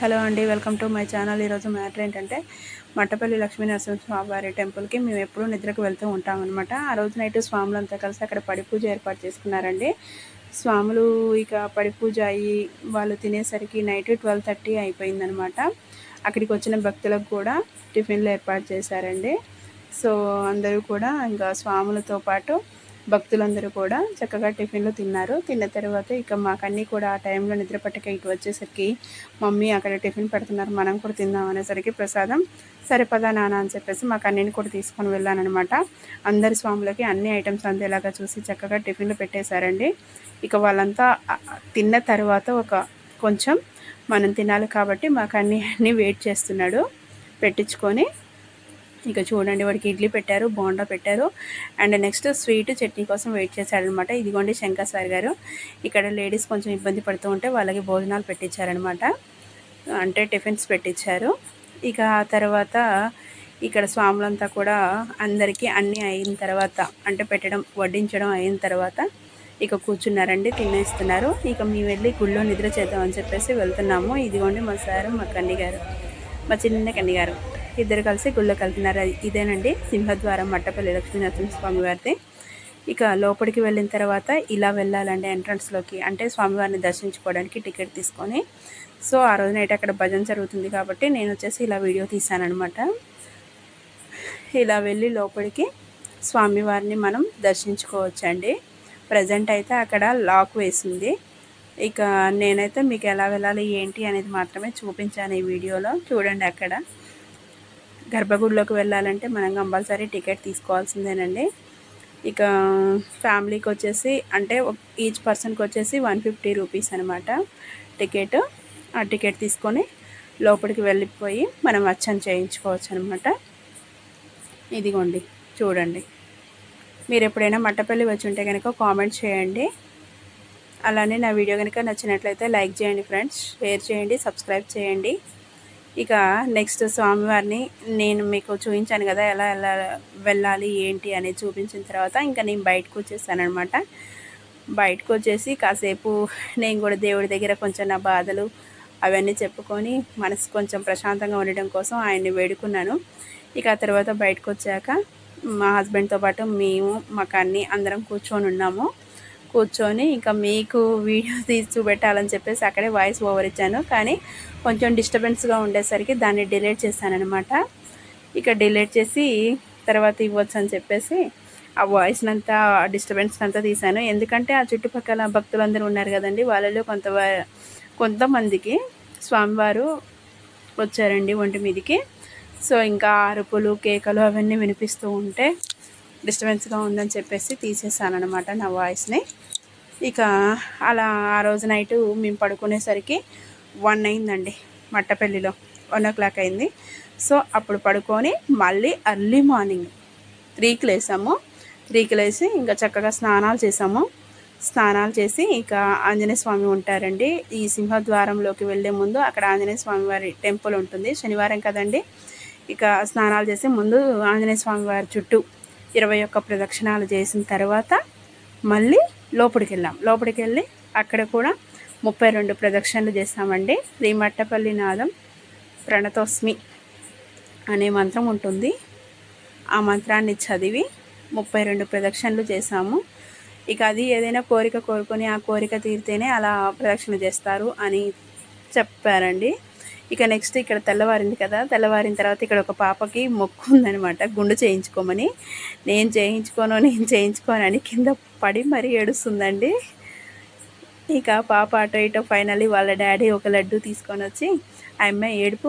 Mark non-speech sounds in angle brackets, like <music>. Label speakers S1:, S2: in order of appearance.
S1: Hello అండి welcome to my channel. ఈరోజు matter ఏంటంటే మట్టపల్లి లక్ష్మీ స్వామి వారి టెంపుల్కి మేము ఎప్పుడూ నిద్రకు వెళ్తూ ఉంటాం అనమాట ఆ రోజు నైట్ స్వాములంతా కలిసి అక్కడ పడి పూజ ఏర్పాటు చేసుకున్నారండి. స్వాములు ఇక పడి పూజ అయ్యి వాళ్ళు తినేసరికి నైట్ ట్వెల్వ్ థర్టీ అయిపోయిందనమాట అక్కడికి వచ్చిన భక్తులకు కూడా టిఫిన్లు ఏర్పాటు చేశారండి. సో అందరూ కూడా ఇంకా స్వాములతో పాటు భక్తులందరూ కూడా చక్కగా టిఫిన్లు తిన్నారు. తిన్న తర్వాత ఇక మాకన్నీ కూడా ఆ టైంలో నిద్ర పట్టక ఇటు వచ్చేసరికి మమ్మీ అక్కడ టిఫిన్ పెడుతున్నారు మనం కూడా తిందాం అనేసరికి ప్రసాదం సరిపదా నాన్న అని చెప్పేసి మాకు అన్నిని కూడా తీసుకొని వెళ్ళానమాట అందరి స్వాములకి అన్ని ఐటమ్స్ అందేలాగా చూసి చక్కగా టిఫిన్లు పెట్టేశారండి. ఇక వాళ్ళంతా తిన్న తర్వాత ఒక కొంచెం మనం తినాలి కాబట్టి మాకు అన్ని అన్నీ వెయిట్ చేస్తున్నాడు పెట్టించుకొని ఇక చూడండి వాడికి ఇడ్లీ పెట్టారు బోండా పెట్టారు. అండ్ నెక్స్ట్ స్వీట్ చట్నీ కోసం వెయిట్ చేశాడనమాట ఇదిగోండి శంకర్ సార్ గారు. ఇక్కడ లేడీస్ కొంచెం ఇబ్బంది పడుతూ ఉంటే వాళ్ళకి భోజనాలు పెట్టించారనమాట అంటే టిఫిన్స్ పెట్టించారు. ఇక ఆ తర్వాత ఇక్కడ స్వాములంతా కూడా అందరికీ అన్నీ అయిన తర్వాత అంటే పెట్టడం వడ్డించడం అయిన తర్వాత ఇక కూర్చున్నారండి తినేస్తున్నారు. ఇక మేము వెళ్ళి గుళ్ళో నిద్ర చేద్దామని చెప్పేసి వెళ్తున్నాము. ఇదిగోండి మా సారు మా కన్నిగారు మా చిన్న కన్నిగారు. ఇద్దరు కలిసి గుళ్ళోకి వెళ్తున్నారు. ఇదేనండి సింహద్వారం మట్టపల్లి లక్ష్మీనరసింహ స్వామి వారిది. ఇక లోపలికి వెళ్ళిన తర్వాత ఇలా వెళ్ళాలండి ఎంట్రన్స్లోకి అంటే స్వామివారిని దర్శించుకోవడానికి టికెట్ తీసుకొని. సో ఆ రోజు నైట్ అక్కడ భజన జరుగుతుంది కాబట్టి నేను వచ్చేసి ఇలా వీడియో తీశానమాట ఇలా వెళ్ళి లోపలికి స్వామివారిని మనం దర్శించుకోవచ్చండి. ప్రజెంట్ అయితే అక్కడ లాక్ వేసింది. ఇక నేనైతే మీకు ఎలా వెళ్ళాలి ఏంటి అనేది మాత్రమే చూపించాను ఈ వీడియోలో. చూడండి అక్కడ. గర్భగుడిలోకి వెళ్ళాలంటే మనం కంపల్సరీ టికెట్ తీసుకోవాల్సిందేనండి. ఇక ఫ్యామిలీకి వచ్చేసి అంటే ఈచ్ పర్సన్కి వచ్చేసి వన్ ఫిఫ్టీ రూపీస్ అనమాట టికెట్. ఆ టికెట్ తీసుకొని లోపలికి వెళ్ళిపోయి మనం అచ్చం చేయించుకోవచ్చు అనమాట ఇదిగోండి చూడండి. మీరు ఎప్పుడైనా మట్టపల్లి వచ్చి ఉంటే కనుక కామెంట్ చేయండి. అలానే నా వీడియో కనుక నచ్చినట్లయితే లైక్ చేయండి ఫ్రెండ్స్ షేర్ చేయండి సబ్స్క్రైబ్ చేయండి. ఇక నెక్స్ట్ స్వామివారిని నేను మీకు చూపించాను కదా ఎలా ఎలా వెళ్ళాలి ఏంటి అనేది చూపించిన తర్వాత ఇంకా నేను బయటకు వచ్చేసానమాట బయటకు వచ్చేసి కాసేపు నేను కూడా దేవుడి దగ్గర కొంచెం నా బాధలు అవన్నీ చెప్పుకొని మనసు కొంచెం ప్రశాంతంగా ఉండడం కోసం ఆయన్ని వేడుకున్నాను. ఇక ఆ తర్వాత బయటకు వచ్చాక మా హస్బెండ్తో పాటు మేము మాకు అన్ని అందరం కూర్చొని ఉన్నాము. కూర్చొని ఇంకా మీకు వీడియో <laughs> తీసి చూపెట్టాలని చెప్పేసి అక్కడే వాయిస్ ఓవర్ ఇచ్చాను. కానీ కొంచెం డిస్టర్బెన్స్గా ఉండేసరికి దాన్ని డిలీట్ చేశానమాట ఇక డిలీట్ చేసి తర్వాత ఇవ్వచ్చు అని చెప్పేసి ఆ వాయిస్ని అంతా డిస్టర్బెన్స్ అంతా తీశాను. ఎందుకంటే ఆ చుట్టుపక్కల భక్తులందరూ ఉన్నారు కదండి వాళ్ళలో కొంత కొంతమందికి స్వామివారు వచ్చారండి ఒంటి మీదికి. సో ఇంకా అరుపులు కేకలు అవన్నీ వినిపిస్తూ ఉంటే డిస్టర్బెన్స్గా ఉందని చెప్పేసి తీసేసాను అనమాట నా. వాయిస్ని ఇక అలా ఆ రోజు నైటు మేము పడుకునేసరికి వన్ అయిందండి మట్టపల్లిలో వన్ ఓ క్లాక్ అయింది. సో అప్పుడు పడుకొని మళ్ళీ అర్లీ మార్నింగ్ త్రీకి లేసాము. త్రీకి లేసి ఇంకా చక్కగా స్నానాలు చేసాము. స్నానాలు చేసి ఇక ఆంజనేయ స్వామి ఉంటారండి. ఈ సింహద్వారంలోకి వెళ్ళే ముందు అక్కడ ఆంజనేయ స్వామి వారి టెంపుల్ ఉంటుంది. శనివారం కదండి. ఇక స్నానాలు చేసి ముందు ఆంజనేయ స్వామి వారి చుట్టూ ఇరవై ఒక్క ప్రదక్షిణాలు చేసిన తర్వాత మళ్ళీ లోపలికి వెళ్ళాం లోపలికి వెళ్ళి అక్కడ కూడా ముప్పై రెండు ప్రదక్షిణలు చేస్తామండి. శ్రీమట్టపల్లి నాదం ప్రణతోస్మి అనే మంత్రం ఉంటుంది. ఆ మంత్రాన్ని చదివి ముప్పై రెండు ప్రదక్షిణలు చేశాము. ఇక అది ఏదైనా కోరిక కోరుకొని ఆ కోరిక తీరితేనే అలా ప్రదక్షిణ చేస్తారు అని చెప్పారండి. ఇక నెక్స్ట్ ఇక్కడ తెల్లవారింది కదా తెల్లవారిన తర్వాత ఇక్కడ ఒక పాపకి మొక్కు ఉందనమాట గుండు చేయించుకోమని. నేను చేయించుకోను నేను చేయించుకోనని కింద పడి మరీ ఏడుస్తుందండి. ఇక పాప అటో ఇటో ఫైనల్లీ వాళ్ళ డాడీ ఒక లడ్డు తీసుకొని వచ్చి ఆ అమ్మాయి ఏడుపు